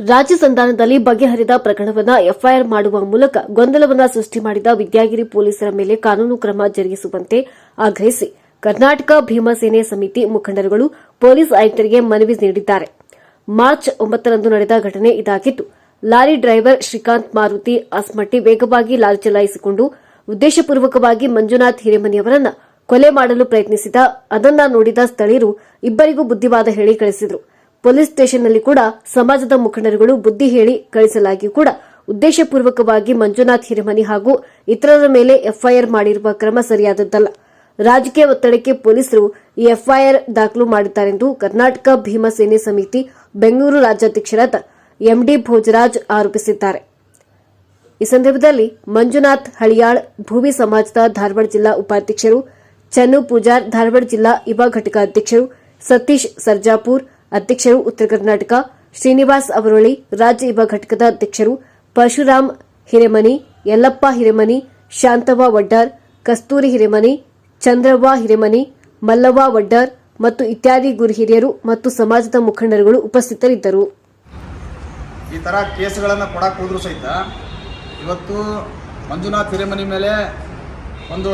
ರಾಜ್ಯ ಸಂಧಾನದಲ್ಲಿ ಬಗೆಹರಿದ ಪ್ರಕರಣವನ್ನ ಎಫ್ಐಆರ್ ಮಾಡುವ ಮೂಲಕ ಗೊಂದಲವನ್ನ ಸೃಷ್ಟಿ ಮಾಡಿದ ವಿದ್ಯಾಗಿರಿ ಪೊಲೀಸರ ಮೇಲೆ ಕಾನೂನು ಕ್ರಮ ಜರುಗಿಸುವಂತೆ ಆಗ್ರಹಿಸಿ ಕರ್ನಾಟಕ ಭೀಮಸೇನೆ ಸಮಿತಿ ಮುಖಂಡರುಗಳು ಪೊಲೀಸ್ ಆಯುಕ್ತರಿಗೆ ಮನವಿ ನೀಡಿದ್ದಾರೆ. ಮಾರ್ಚ್ ಒಂಬತ್ತರಂದು ನಡೆದ ಘಟನೆ ಇದಾಗಿದ್ದು, ಲಾರಿ ಡ್ರೈವರ್ ಶ್ರೀಕಾಂತ್ ಮಾರುತಿ ಅಸ್ಮಟ್ಟಿ ವೇಗವಾಗಿ ಲಾರಿ ಚಲಾಯಿಸಿಕೊಂಡು ಉದ್ದೇಶಪೂರ್ವಕವಾಗಿ ಮಂಜುನಾಥ್ ಹಿರೇಮನಿಯವರನ್ನ ಕೊಲೆ ಮಾಡಲು ಪ್ರಯತ್ನಿಸಿದ ಅದನ್ನ ನೋಡಿದ ಸ್ಥಳೀಯರು ಇಬ್ಬರಿಗೂ ಬುದ್ಧಿವಾದ ಹೇಳಿ ಕಳಿಸಿದರು. ಪೊಲೀಸ್ ಸ್ಟೇಷನ್ನಲ್ಲಿ ಕೂಡ ಸಮಾಜದ ಮುಖಂಡರುಗಳು ಬುದ್ಧಿ ಹೇಳಿ ಕಳಿಸಲಾಗಿ ಕೂಡ ಉದ್ದೇಶಪೂರ್ವಕವಾಗಿ ಮಂಜುನಾಥ್ ಹಿರೇಮನಿ ಹಾಗೂ ಇತರರ ಮೇಲೆ ಎಫ್ಐಆರ್ ಮಾಡಿರುವ ಕ್ರಮ ಸರಿಯಾದದ್ದಲ್ಲ. ರಾಜಕೀಯ ಒತ್ತಡಕ್ಕೆ ಪೊಲೀಸರು ಈ ಎಫ್ಐಆರ್ ದಾಖಲು ಮಾಡಿದ್ದಾರೆಂದು ಕರ್ನಾಟಕ ಭೀಮಸೇನೆ ಸಮಿತಿ ಬೆಂಗಳೂರು ರಾಜ್ಯಾಧ್ಯಕ್ಷರಾದ ಎಂಡಿ ಭೋಜರಾಜ್ ಆರೋಪಿಸಿದ್ದಾರೆ. ಈ ಸಂದರ್ಭದಲ್ಲಿ ಮಂಜುನಾಥ್ ಹಳಿಯಾಳ್, ಭೂವಿ ಸಮಾಜದ ಧಾರವಾಡ ಜಿಲ್ಲಾ ಉಪಾಧ್ಯಕ್ಷರು, ಚನ್ನು ಪೂಜಾರ್, ಧಾರವಾಡ ಜಿಲ್ಲಾ ಯುವ ಘಟಕ ಅಧ್ಯಕ್ಷರು, ಸತೀಶ್ ಸರ್ಜಾಪುರ್ ಅಧ್ಯಕ್ಷರು ಉತ್ತರ ಕರ್ನಾಟಕ, ಶ್ರೀನಿವಾಸ್ ಅವರೊಳಿ ರಾಜ್ಯ ಯುವ ಘಟಕದ ಅಧ್ಯಕ್ಷರು ಪರಶುರಾಮ್ ಹಿರೇಮನಿ, ಯಲ್ಲಪ್ಪ ಹಿರೇಮನಿ, ಶಾಂತವ್ವ ವಡ್ಡಾರ್, ಕಸ್ತೂರಿ ಹಿರೇಮನಿ, ಚಂದ್ರವ್ವ ಹಿರೇಮನಿ, ಮಲ್ಲವ್ವ ವಡ್ಡಾರ್ ಮತ್ತು ಇತ್ಯಾದಿ ಗುರು ಹಿರಿಯರು ಮತ್ತು ಸಮಾಜದ ಮುಖಂಡರುಗಳು ಉಪಸ್ಥಿತರಿದ್ದರು. ಈ ಥರ ಕೇಸ್ಗಳನ್ನು ಕೊಡಕ್ಕೆ ಹೋದ್ರು ಸಹಿತ ಇವತ್ತು ಮಂಜುನಾಥ್ ಹಿರೇಮನಿ ಮೇಲೆ ಒಂದು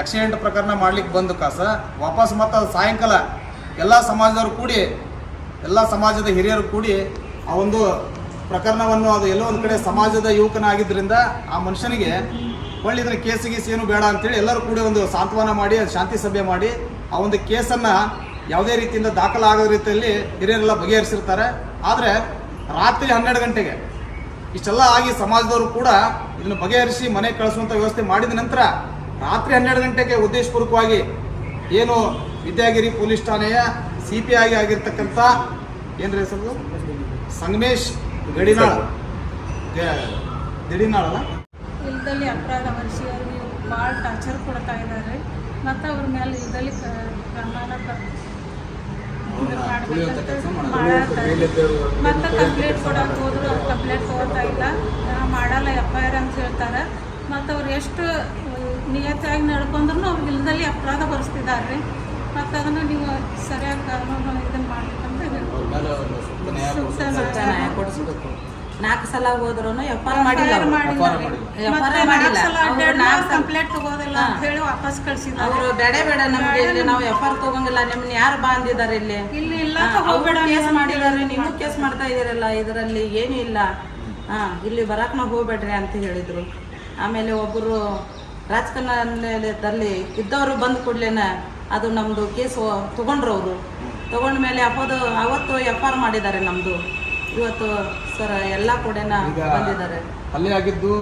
ಆಕ್ಸಿಡೆಂಟ್ ಪ್ರಕರಣ ಮಾಡ್ಲಿಕ್ಕೆ ಬಂದು ಕಾಸ, ವಾಪಸ್ ಮತ್ತು ಸಾಯಂಕಾಲ ಎಲ್ಲ ಸಮಾಜದವರು ಕೂಡಿ ಎಲ್ಲ ಸಮಾಜದ ಹಿರಿಯರು ಕೂಡಿ ಆ ಒಂದು ಪ್ರಕರಣವನ್ನು ಅದು ಎಲ್ಲೋ ಒಂದು ಕಡೆ ಸಮಾಜದ ಯುವಕನಾಗಿದ್ದರಿಂದ ಆ ಮನುಷ್ಯನಿಗೆ ಒಳ್ಳೆ ಇದರ ಕೇಸ್ ಗೀಸ್ ಏನು ಬೇಡ ಅಂತೇಳಿ ಎಲ್ಲರೂ ಕೂಡಿ ಒಂದು ಸಾಂತ್ವನ ಮಾಡಿ ಶಾಂತಿ ಸಭೆ ಮಾಡಿ, ಆ ಒಂದು ಕೇಸನ್ನು ಯಾವುದೇ ರೀತಿಯಿಂದ ದಾಖಲಾಗೋ ರೀತಿಯಲ್ಲಿ ಹಿರಿಯರೆಲ್ಲ ಬಗೆಹರಿಸಿರ್ತಾರೆ. ಆದರೆ ರಾತ್ರಿ ಹನ್ನೆರಡು ಗಂಟೆಗೆ ಇಷ್ಟೆಲ್ಲ ಆಗಿ ಸಮಾಜದವರು ಕೂಡ ಇದನ್ನು ಬಗೆಹರಿಸಿ ಮನೆ ಕಳಿಸುವಂಥ ವ್ಯವಸ್ಥೆ ಮಾಡಿದ ನಂತರ ರಾತ್ರಿ ಹನ್ನೆರಡು ಗಂಟೆಗೆ ಉದ್ದೇಶಪೂರ್ವಕವಾಗಿ ಏನು ವಿದ್ಯಾಗಿರಿ ಪೊಲೀಸ್ ಠಾಣೆಯ ಸಿ ಪಿ ಆಗಿ ಆಗಿರ್ತಕ್ಕಂಥ ಏನ್ರಿ ಹೆಸರು? ಸಂಗಮೇಶ್ ಗಡಿನಾಳ. ಗಡಿನಾಳಲ್ಲ ದಿಡಿನಾಳಲ್ಲ? ಇಲ್ದಲ್ಲಿ ಅಪರಾಧ ಹೊರಿಸಿ ಅವ್ರಿಗೆ ಭಾಳ ಟಾರ್ಚರ್ ಕೊಡ್ತಾ ಇದ್ದಾರೆ ಮತ್ತೆ ಅವ್ರ ಮೇಲೆ ಇಲ್ದಲ್ಲಿ ಪ್ರಮಾಣ ಮತ್ತೆ ಕಂಪ್ಲೇಂಟ್ ಕೊಡಕ್ ಹೋದ್ರು ಅವ್ರು ಕಂಪ್ಲೇಂಟ್ ತಗೋತಾ ಇಲ್ಲ. ಮಾಡಲ್ಲ ಎಫ್ ಐ ಆರ್ ಅಂತ ಹೇಳ್ತಾರೆ. ಮತ್ತೆ ಅವ್ರು ಎಷ್ಟು ನಿಯತ್ತಾಗಿ ನಡ್ಕೊಂಡ್ರು ಅವ್ರಿಗೆ ಇಲ್ದಲ್ಲಿ ಅಪರಾಧ ಹೊರಿಸ್ತಿದ್ದಾರೆ ಮತ್ತು ಅದನ್ನು ನೀವು ಸರಿಯಾಗಿ ಕಾನೂನು ಇದನ್ನು ಮಾಡಬೇಕಂತ ನಾಲ್ಕು ಸಲ ಹೋದ್ರು ಎಫ್ ಆರ್ ಮಾಡಿಲ್ಲ ಕಂಪ್ಲೇಂಟ್ ತಗೋದಿಲ್ಲ ಅಂತ ಹೇಳಿ ವಾಪಸ್ ಕಳ್ಸಿದ್ರು ಅವರು ಬೇಡ ಬೇಡ ನಮ್ಗೆ ಇಲ್ಲಿ ನಾವು ಎಫ್ ಆರ್ ತಗೊಂಗಿಲ್ಲ. ನಿಮ್ಮನ್ನ ಯಾರು ಬಾಂದಿದ್ದಾರೆ ಇಲ್ಲಿ? ಇಲ್ಲಿ ಇಲ್ಲ ಹೋಗ್ಬೇಡ ಕೇಸ್ ಮಾಡಿದಾರೆ ನೀವು ಕೇಸ್ ಮಾಡ್ತಾ ಇದೀರಲ್ಲ ಇದರಲ್ಲಿ ಏನು ಇಲ್ಲ. ಹಾ ಇಲ್ಲಿ ಬರಾಕ್ ನಾವು ಹೋಗ್ಬೇಡ್ರಿ ಅಂತ ಹೇಳಿದ್ರು. ಆಮೇಲೆ ಒಬ್ಬರು ರಾಜಕಾರಣದಲ್ಲಿ ಇದ್ದವರು ಬಂದ ಕೂಡ್ಲೇನ ಅದು ನಮ್ಮದು ಕೇಸ್ ತೊಗೊಂಡ್ರು ಅವರು. ತಗೊಂಡ ಮೇಲೆ ಅಪೋದು ಅವತ್ತು ಎಫ್ ಆರ್ ಮಾಡಿದ್ದಾರೆ ನಮ್ದು. ಇವತ್ತು ಸರ್ ಎಲ್ಲ ಕೂಡ ಬಂದಿದ್ದಾರೆ. ಅಲ್ಲಿ ಆಗಿದ್ದು